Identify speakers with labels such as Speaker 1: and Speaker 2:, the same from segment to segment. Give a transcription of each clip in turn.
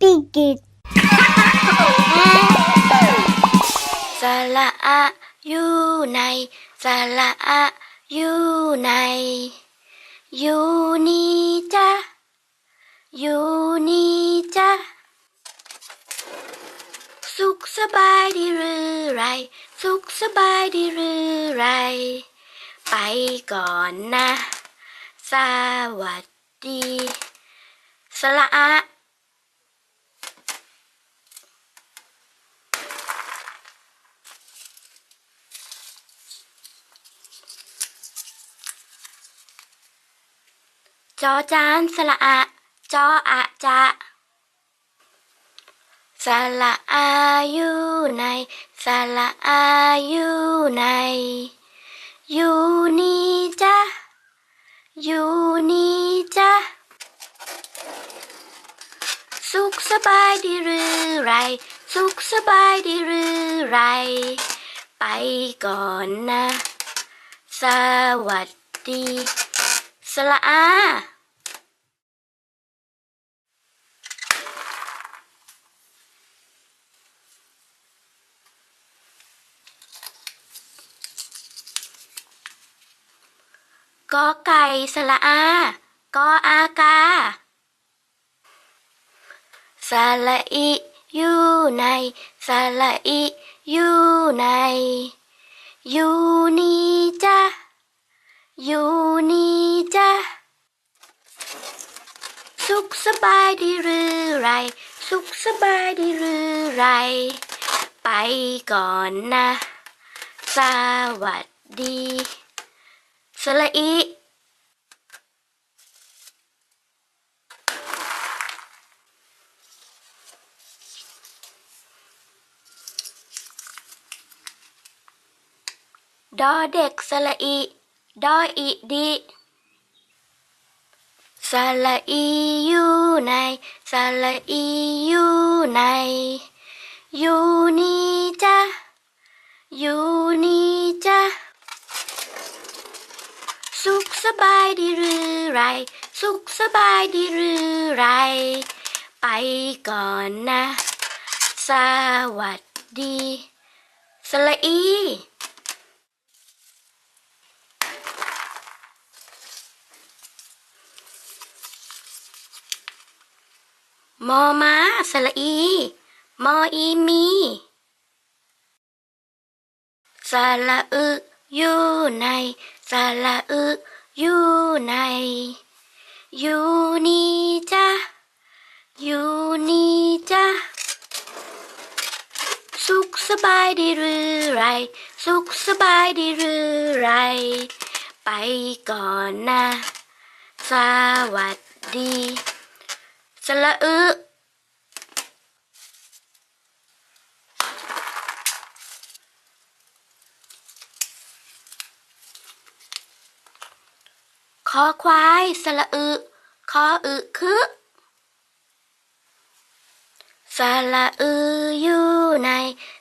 Speaker 1: ปีกิด
Speaker 2: สระอะอยู่ในสระอะอยู่ในอยู่นี่จ้ะอยู่นี่จ้ะสุขสบายดีหรือไร สุขสบายดีหรือไร ไปก่อนนะ สวัสดี สละอะ จอจานสละอะจออะจะสละอายู่ในสละอายู่ใน อยู่นี่จ้ะอยู่นี่จ้ะสุขสบายดีหรือไร สุขสบายดีหรือไร ไปก่อนนะ สวัสดี สละอากอไก่สละอา กออากาสละอิอยู่ในสละอิอยู่ใน อยู่นี่จ้ะอยู่นี่จ้ะ สุ ขสบายดีหรือไร สุขสบายดีหรือไร ไปก่อนนะ สวัสดีสละอีดอเด็กสละอีดออีดี สละอีอยู่ในสละอีอยู่ในอยู่นี่จ้ะอยู่นี่จ้ะสุขสบายดีหรือไร สุขสบายดีหรือไร ไปก่อนนะ สวัสดี สละอี มอม้าสละอี มออีมีสละอึอยู่ในสละอึอยู่ใน อยู่นี่จ้ะอยู่นี่จ้ะสุขสบายดีหรือไร สุขสบายดีหรือไร ไปก่อนนะ สวัสดี ละอึคอควายสละอึคออึคือสละอึอยู่ใน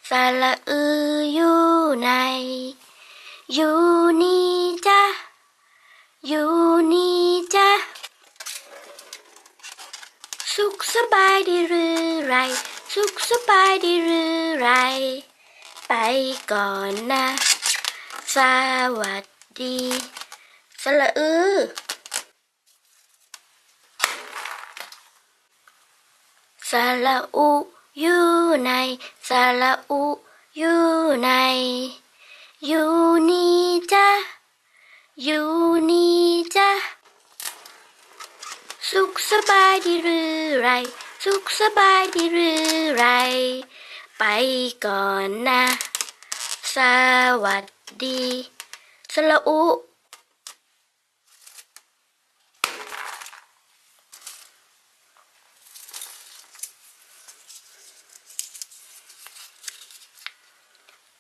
Speaker 2: สละอึอยู่ในอยู่นี่จ้ะอยู่นี่จ้ะ สุ ขสบายดีหรือไร สุขสบายดีหรือไร ไปก่อนนะ สวัสดีสละอือสละอุอยู่ในสละอุอยู่ในอยู่นี่จ้ะอยู่นี่จ้ะ สุขสบายดีหรือไร สุขสบายดีหรือไร ไปก่อนนะ สวัสดีสละอุ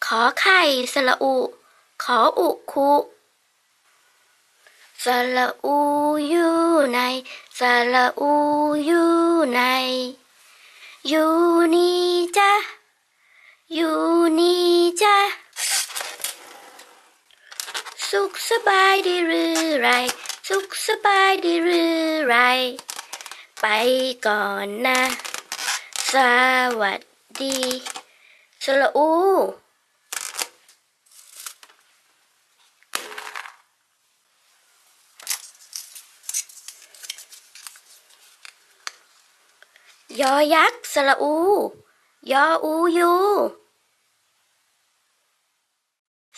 Speaker 2: ขอไข่สละอุ ขออุคุ สระอูอยู่ในสระอูอยู่ในอยู่นี่จ้ะอยู่นี่จ้ะสุขสบายดีหรือไร สุขสบายดีหรือไร ไปก่อนนะ สวัสดีสระอู ยอยักษ์สระอู ยออูยู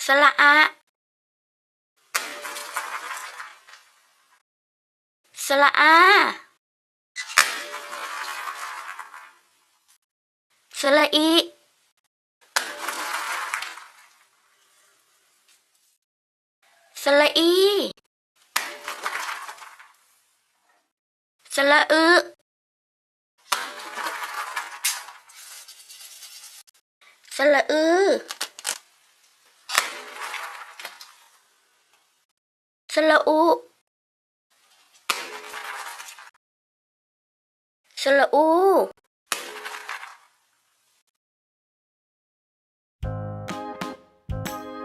Speaker 2: สระอะ สระอา สระอี สระอี สระอึส ระอือสระอุสระอู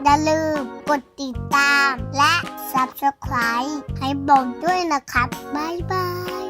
Speaker 1: อย่าลืมกดติดตามและ Subscribe ให้บอกด้วยนะครับ บ๊ายบาย